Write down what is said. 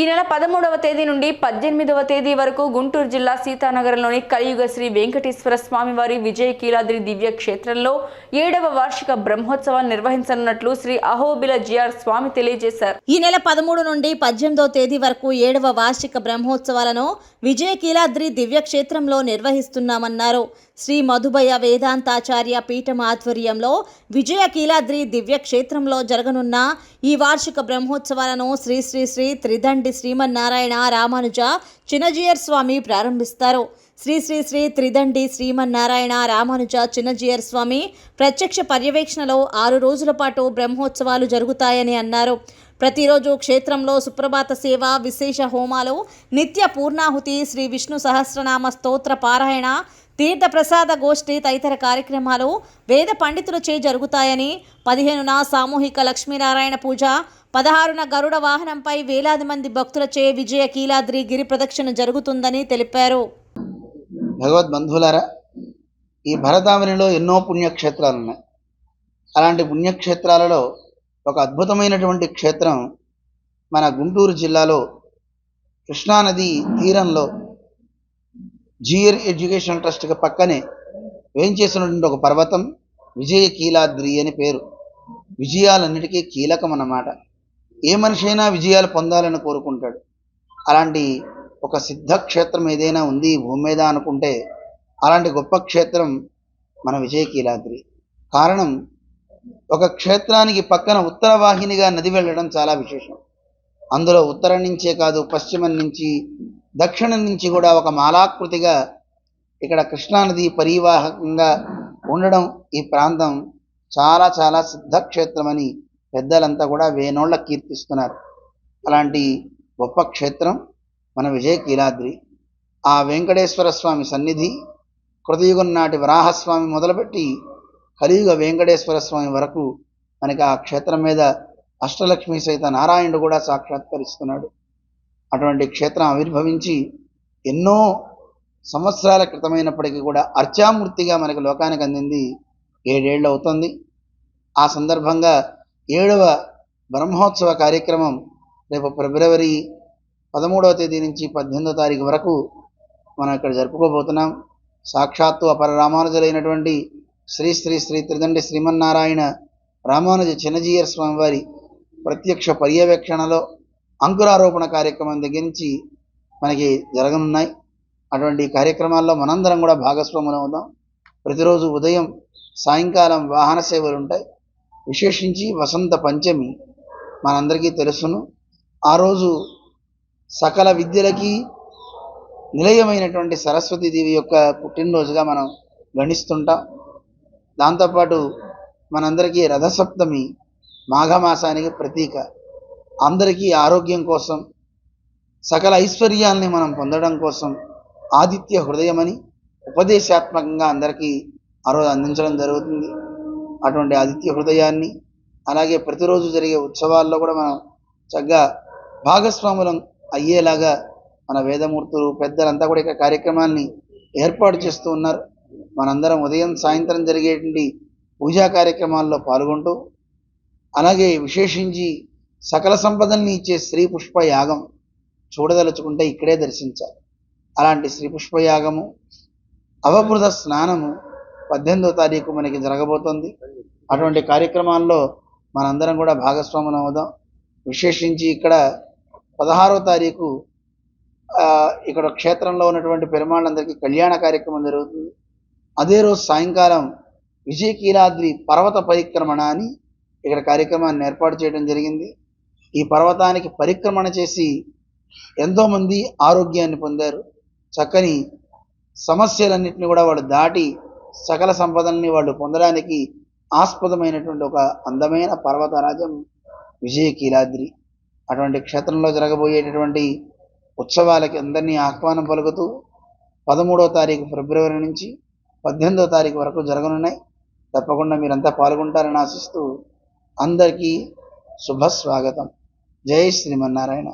ఈ నెల పదమూడవ తేదీ నుండి పద్దెనిమిదవ తేదీ వరకు గుంటూరు జిల్లా సీతానగరంలోని కలియుగ శ్రీ వెంకటేశ్వర స్వామివారి విజయ కీలాద్రి దివ్య క్షేత్రంలో ఏడవ వార్షిక బ్రహ్మోత్సవాలు నిర్వహించనున్నట్లు శ్రీ అహోబిల జిఆర్ స్వామి తెలియజేశారు. ఈ నెల పదమూడు నుండి పద్దెనిమిదవ తేదీ వరకు ఏడవ వార్షిక బ్రహ్మోత్సవాలను విజయ కీలాద్రి దివ్య క్షేత్రంలో నిర్వహిస్తున్నామన్నారు. శ్రీ మధుబయ వేదాంతాచార్య పీఠం ఆధ్వర్యంలో విజయకీలాద్రి దివ్యక్షేత్రంలో జరగనున్న ఈ వార్షిక బ్రహ్మోత్సవాలను శ్రీ శ్రీ శ్రీ త్రిదండి శ్రీమన్నారాయణ రామానుజ చిన్నజీయర్ స్వామి ప్రారంభిస్తారు. శ్రీ శ్రీ శ్రీ త్రిదండి శ్రీమన్నారాయణ రామానుజ చిన్నజీయర్ స్వామి ప్రత్యక్ష పర్యవేక్షణలో ఆరు రోజుల పాటు బ్రహ్మోత్సవాలు జరుగుతాయని అన్నారు. ప్రతిరోజు క్షేత్రంలో సుప్రభాత సేవ విశేష హోమాలు నిత్య పూర్ణాహుతి శ్రీ విష్ణు సహస్రనామ స్తోత్ర పారాయణ తీర్థప్రసాద గోష్ఠి తదితర కార్యక్రమాలు వేద పండితులచే జరుగుతాయని పదిహేనున సామూహిక లక్ష్మీనారాయణ పూజ పదహారున గరుడ వాహనంపై వేలాది మంది భక్తులచే విజయ కీలాద్రి గిరి ప్రదక్షిణ జరుగుతుందని తెలిపారు. భగవద్ బంధువులారా ఈ భరతావనిలో ఎన్నో పుణ్యక్షేత్రాలు ఉన్నాయి అలాంటి పుణ్యక్షేత్రాలలో ఒక అద్భుతమైనటువంటి క్షేత్రం మన గుంటూరు జిల్లాలో కృష్ణానది తీరంలో జియర్ ఎడ్యుకేషన్ ట్రస్ట్కి పక్కనే వేయించేసినటువంటి ఒక పర్వతం విజయ కీలాద్రి అని పేరు. విజయాలన్నిటికీ కీలకం అన్నమాట. ఏ మనిషి అయినా విజయాలు పొందాలని కోరుకుంటాడు. అలాంటి ఒక సిద్ధ క్షేత్రం ఏదైనా ఉంది భూమి మీద అనుకుంటే అలాంటి గొప్ప క్షేత్రం మన విజయ కీలాద్రి కారణం ఒక క్షేత్రానికి పక్కన ఉత్తర వాహినిగా నది వెళ్ళడం చాలా విశేషం. అందులో ఉత్తరం నుంచే కాదు పశ్చిమం నుంచి దక్షిణం నుంచి కూడా ఒక మాలాకృతిగా ఇక్కడ కృష్ణానది పరివాహకంగా ఉండడం ఈ ప్రాంతం చాలా చాలా సిద్ధక్షేత్రమని పెద్దలంతా కూడా వేనోళ్ళ కీర్తిస్తున్నారు. అలాంటి గొప్ప క్షేత్రం మన విజయ కీలాద్రి ఆ వెంకటేశ్వర స్వామి సన్నిధి కృతయుగం నాటి వరాహస్వామి మొదలుపెట్టి కలియుగ వెంకటేశ్వర స్వామి వరకు మనకి ఆ క్షేత్రం మీద అష్టలక్ష్మి సహిత నారాయణుడు కూడా సాక్షాత్కరిస్తున్నాడు. అటువంటి క్షేత్రం ఆవిర్భవించి ఎన్నో సంవత్సరాల క్రితమైనప్పటికీ కూడా అర్చామూర్తిగా మనకి లోకానికి అందింది ఏడేళ్ళు అవుతుంది. ఆ సందర్భంగా ఏడవ బ్రహ్మోత్సవ కార్యక్రమం రేపు ఫిబ్రవరి పదమూడవ తేదీ నుంచి పద్దెనిమిదో తారీఖు వరకు మనం ఇక్కడ జరుపుకోబోతున్నాం. సాక్షాత్తు అపర రామానుజులైనటువంటి శ్రీ శ్రీ శ్రీ త్రిదండి శ్రీమన్నారాయణ రామానుజ చిన్నజీయర్ స్వామివారి ప్రత్యక్ష పర్యవేక్షణలో అంకురారోపణ కార్యక్రమం దగ్గర నుంచి మనకి జరగనున్నాయి. అటువంటి కార్యక్రమాల్లో మనందరం కూడా భాగస్వాములు అవుదాం. ప్రతిరోజు ఉదయం సాయంకాలం వాహన సేవలు ఉంటాయి. విశేషించి వసంత పంచమి మనందరికీ తెలుసును. ఆ రోజు సకల విద్యలకి నిలయమైనటువంటి సరస్వతీదేవి యొక్క పుట్టినరోజుగా మనం గణిస్తుంటాం. దాంతోపాటు మనందరికీ రథసప్తమి మాఘమాసానికి ప్రతీక. అందరికీ ఆరోగ్యం కోసం సకల ఐశ్వర్యాల్ని మనం పొందడం కోసం ఆదిత్య హృదయమని ఉపదేశాత్మకంగా అందరికీ ఆ రోజు అందించడం జరుగుతుంది. అటువంటి ఆదిత్య హృదయాన్ని అలాగే ప్రతిరోజు జరిగే ఉత్సవాల్లో కూడా మనం చక్కగా భాగస్వాములం అయ్యేలాగా మన వేదమూర్తులు పెద్దలంతా కూడా ఇక కార్యక్రమాన్ని ఏర్పాటు చేస్తూ ఉన్నారు. మనందరం ఉదయం సాయంత్రం జరిగేటువంటి పూజా కార్యక్రమాల్లో పాల్గొంటూ అలాగే విశేషించి సకల సంపదల్ని ఇచ్చే శ్రీ పుష్ప యాగం చూడదలుచుకుంటే ఇక్కడే దర్శించాలి. అలాంటి శ్రీ పుష్ప యాగము అవభృత స్నానము పద్దెనిమిదో తారీఖు మనకి జరగబోతోంది. అటువంటి కార్యక్రమాల్లో మనందరం కూడా భాగస్వాములం అవుదాం. విశేషించి ఇక్కడ పదహారో తారీఖు ఇక్కడ క్షేత్రంలో ఉన్నటువంటి పెరుమాళ్ళందరికీ కళ్యాణ కార్యక్రమం జరుగుతుంది. అదే రోజు సాయంకాలం విజయకీలాద్రి పర్వత పరిక్రమణ అని ఇక్కడ కార్యక్రమాన్ని ఏర్పాటు చేయడం జరిగింది. ఈ పర్వతానికి పరిక్రమణ చేసి ఎంతోమంది ఆరోగ్యాన్ని పొందారు. చక్కని సమస్యలన్నింటినీ కూడా వాళ్ళు దాటి సకల సంపదల్ని వాళ్ళు పొందడానికి ఆస్పదమైనటువంటి ఒక అందమైన పర్వతరాజం విజయకీలాద్రి. అటువంటి క్షేత్రంలో జరగబోయేటటువంటి ఉత్సవాలకి అందరినీ ఆహ్వానం పలుకుతూ పదమూడవ తారీఖు ఫిబ్రవరి నుంచి పద్దెనిమిదో తారీఖు వరకు జరగనున్నాయి. తప్పకుండా మీరంతా పాల్గొంటారని ఆశిస్తూ అందరికీ శుభ స్వాగతం జై శ్రీమన్నారాయణ.